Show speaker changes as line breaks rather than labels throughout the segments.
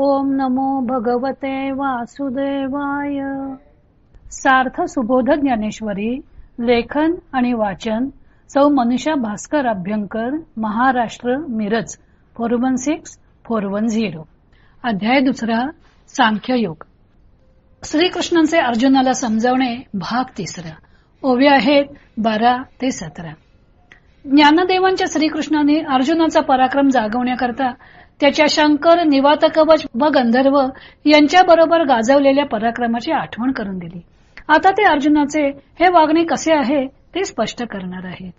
ओम नमो भगवते वासुदेवाय. सार्थ सुबोध ज्ञानेश्वरी लेखन आणि वाचन सौ Manusha Bhaskar Abhyankar Maharashtra Miraj four one six four one zero. अध्याय दुसरा सांख्ययोग श्रीकृष्णांचे अर्जुनाला समजवणे भाग तिसरा. ओव्या आहेत बारा ते सतरा. ज्ञानदेवांच्या श्रीकृष्णाने अर्जुनाचा पराक्रम जागवण्याकरता त्याच्या शंकर निवात कवच व गंधर्व यांच्या बरोबर गाजवलेल्या पराक्रमाची आठवण करून दिली. आता ते अर्जुनाचे हे वागणे कसे आहे ते स्पष्ट करणार आहेत.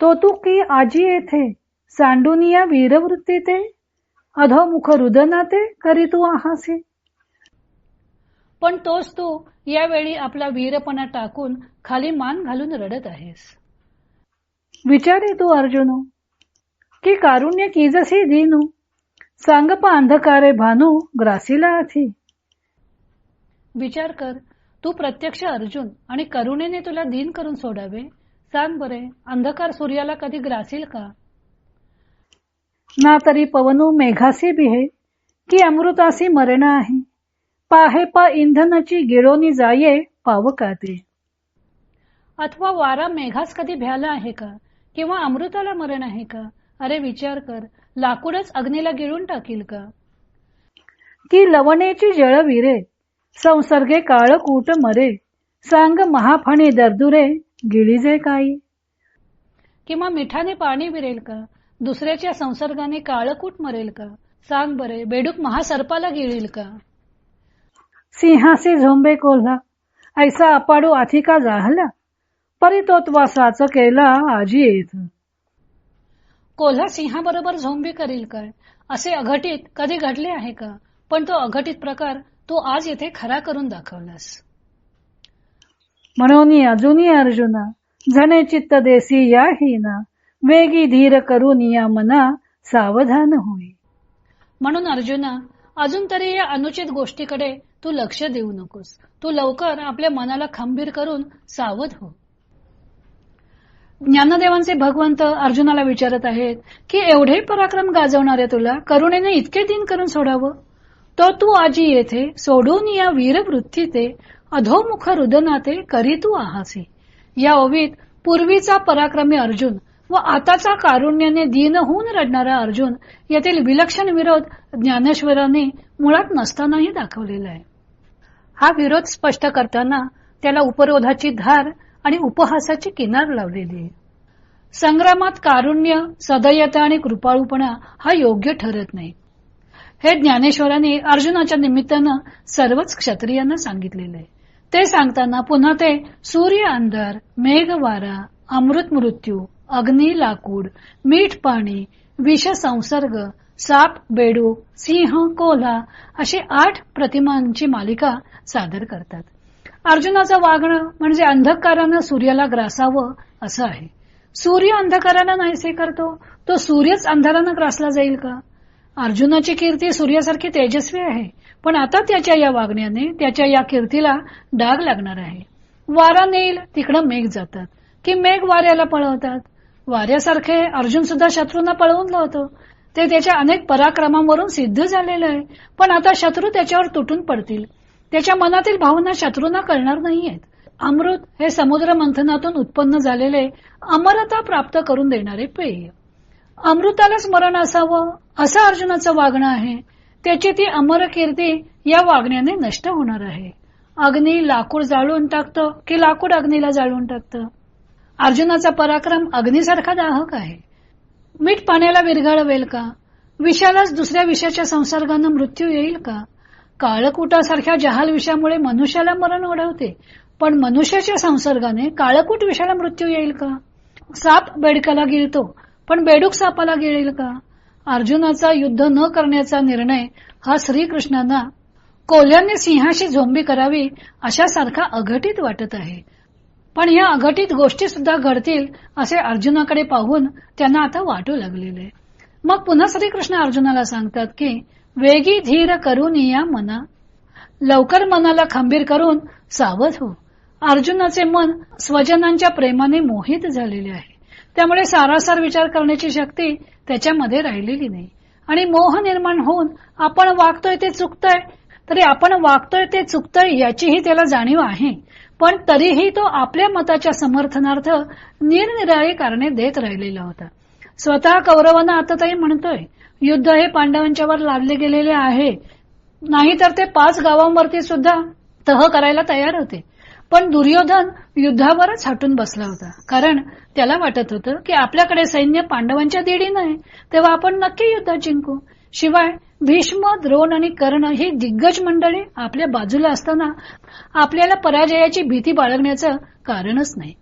तो तू की आजी येथे सांडून या वीरवृत्ती ते अधोमुख रुदना ते करी तू आहासी. पण तोच तू यावेळी आपला वीरपणा टाकून खाली मान घालून रडत आहेस. विचारे तू अर्जुन की कारुण्य किजसी दीनू सांग पा अंधकारे भानू ग्रासीला आथी विचार कर तू प्रत्यक्ष अर्जुन आणि करुणेने तुला दीन करून सोडावे सांग बरे अंधकार सूर्याला कधी ग्रासील का ना तरी पवनू मेघासी बिहे की अमृतासी मरण आहे पाहे पा इंधनाची गिळोनी जाये पावकाते अथवा वारा मेघास कधी भ्याला आहे का किंवा अमृताला मरण आहे का? अरे विचार कर लाकूडच अग्नीला गिळून टाकील का? की लवणेची जळ विरे संसर्गे काळ कूट मरे सांग महाफणी दर्दुरे गिळीजे काही. किंवा मिठाने पाणी विरेल का? दुसऱ्याच्या संसर्गाने काळकूट मरेल का? सांग बरे बेडूक महासर्पाला गिळील का? सिंहासी झोंबे कोल्हा ऐसा अपाडू आथिका जाहला परी तो साच केला आजी येत कोल्हा सिंहाबरोबर झोंबी करील काय असे अघटित कधी घडले आहे का? पण तो अघटित प्रकार तू आज येथे खरा करून दाखवलास. म्हणून अजूनही अर्जुना झने चित्त देसी या हिना वेगी धीर करून या मना सावधान होई. म्हणून अर्जुना अजून तरी या अनुचित गोष्टीकडे तू लक्ष देऊ नकोस. तू लवकर आपल्या मनाला खंबीर करून सावध हो. ज्ञानदेवांचे भगवंत अर्जुनाला विचारत आहेत की एवढे पराक्रम गाजवणारे तुला करुणेने इतके दिन करून सोडावं? तो तू आजी येथे सोडून या वीरवृत्ती ते अधोमुख रुदनाते करी तू आहासी. या ओवीत पूर्वीचा पराक्रमी अर्जुन व आताचा कारुण्याने दीन होऊन रडणारा अर्जुन यातील विलक्षण विरोध ज्ञानेश्वराने मुळात नसतानाही दाखवलेला आहे. हा विरोध स्पष्ट करताना त्याला उपरोधाची धार आणि उपहासाची किनार लावलेली आहे. संग्रामात कारुण्य सदयता आणि कृपाळूपणा हा योग्य ठरत नाही. हे ज्ञानेश्वरांनी अर्जुनाच्या निमित्तानं सर्वच क्षत्रियांना सांगितलेलं आहे. ते सांगताना पुन्हा ते सूर्य अंधार मेघवारा अमृत मृत्यू अग्नी लाकूड मीठ पाणी विष संसर्ग साप बेडू सिंह कोल्हा अशी आठ प्रतिमांची मालिका सादर करतात. अर्जुनाचं वागणं म्हणजे अंधकारानं सूर्याला ग्रासावं असं आहे. सूर्य अंधकारानं नाहीसे करतो. तो सूर्यच अंधारानं ग्रासला जाईल का? अर्जुनाची कीर्ती सूर्यासारखी तेजस्वी आहे. पण आता त्याच्या या वागण्याने त्याच्या या कीर्तीला डाग लागणार आहे. वारा नेईल तिकडं मेघ जातात. की मेघ वाऱ्याला पळवतात? वाऱ्यासारखे अर्जुन सुद्धा शत्रूंना पळवून लावतो. ते त्याच्या अनेक पराक्रमांवरून सिद्ध झालेलं आहे. पण आता शत्रू त्याच्यावर तुटून पडतील. त्याच्या मनातील भावना शत्रूंना कळणार नाहीयेत. अमृत हे समुद्र मंथनातून उत्पन्न झालेले अमरता प्राप्त करून देणारे पेय. अमृताला स्मरण असावं असं अर्जुनाचं वागणं आहे. त्याची ती अमर कीर्ती या वागण्याने नष्ट होणार आहे. अग्नी लाकूड जाळून टाकतं की लाकूड अग्नीला जाळून टाकतं? अर्जुनाचा पराक्रम अग्नीसारखा दाहक आहे. मीठ पाण्याला विरघळवेल का? विषालाच दुसऱ्या विषाच्या संसर्गानं मृत्यू येईल का? काळकुटासारख्या जहाल विषयामुळे मनुष्याला मरण ओढवते. पण मनुष्याच्या संसर्गाने काळकूट विषयाला मृत्यू येईल का? साप बेडकाला गिळतो पण बेडूक सापाला गिळेल का? अर्जुनाचा युद्ध न करण्याचा निर्णय हा श्रीकृष्णांना कोल्ह्याने सिंहाशी झोंबी करावी अशा सारखा अघटित वाटत आहे. पण या अघटित गोष्टी सुद्धा घडतील असे अर्जुनाकडे पाहून त्यांना आता वाटू लागलेले. मग पुन्हा श्रीकृष्ण अर्जुनाला सांगतात की वेगी धीर करून या मना. लवकर मनाला खंबीर करून सावध हो. अर्जुनाचे मन स्वजनांच्या प्रेमाने मोहित झालेले आहे. त्यामुळे सारासार विचार करण्याची शक्ती त्याच्यामध्ये राहिलेली नाही. आणि मोह निर्माण होऊन आपण वागतोय ते चुकतंय तरी आपण वागतोय ते चुकतंय याचीही त्याला जाणीव आहे. पण तरीही तो आपल्या मताच्या समर्थनार्थ निरनिराळी कारणे देत राहिलेला होता. स्वतः कौरवांना आता तरी म्हणतोय युद्ध हे पांडवांच्यावर लादले गेलेले आहे. नाहीतर ते पाच गावांवरती सुद्धा तह करायला तयार होते. पण दुर्योधन युद्धावरच हटून बसला होता. कारण त्याला वाटत होतं की आपल्याकडे सैन्य पांडवांच्या देडीनं आहे तेव्हा आपण नक्की युद्ध जिंकू. शिवाय भीष्म द्रोण आणि कर्ण ही दिग्गज मंडळी आपल्या बाजूला असताना आपल्याला पराजयाची भीती बाळगण्याचं कारणच नाही.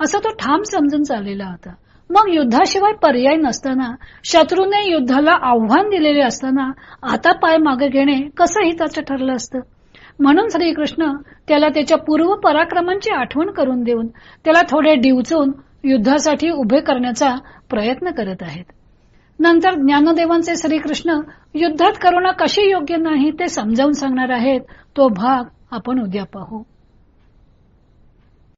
असं तो ठाम समजून चाललेला होता. मग युद्धाशिवाय पर्याय नसताना शत्रूने युद्धाला आव्हान दिलेले असताना आता पाय मागे घेणे कसं हिताचं ठरलं असतं. म्हणून श्रीकृष्ण त्याला त्याच्या पूर्व पराक्रमांची आठवण करून देऊन त्याला थोडे डिवचून युद्धासाठी उभे करण्याचा प्रयत्न करत आहेत. नंतर ज्ञानदेवांचे श्रीकृष्ण युद्धात करुणा कशी योग्य नाही ते समजावून सांगणार आहेत तो भाग आपण उद्या पाहू.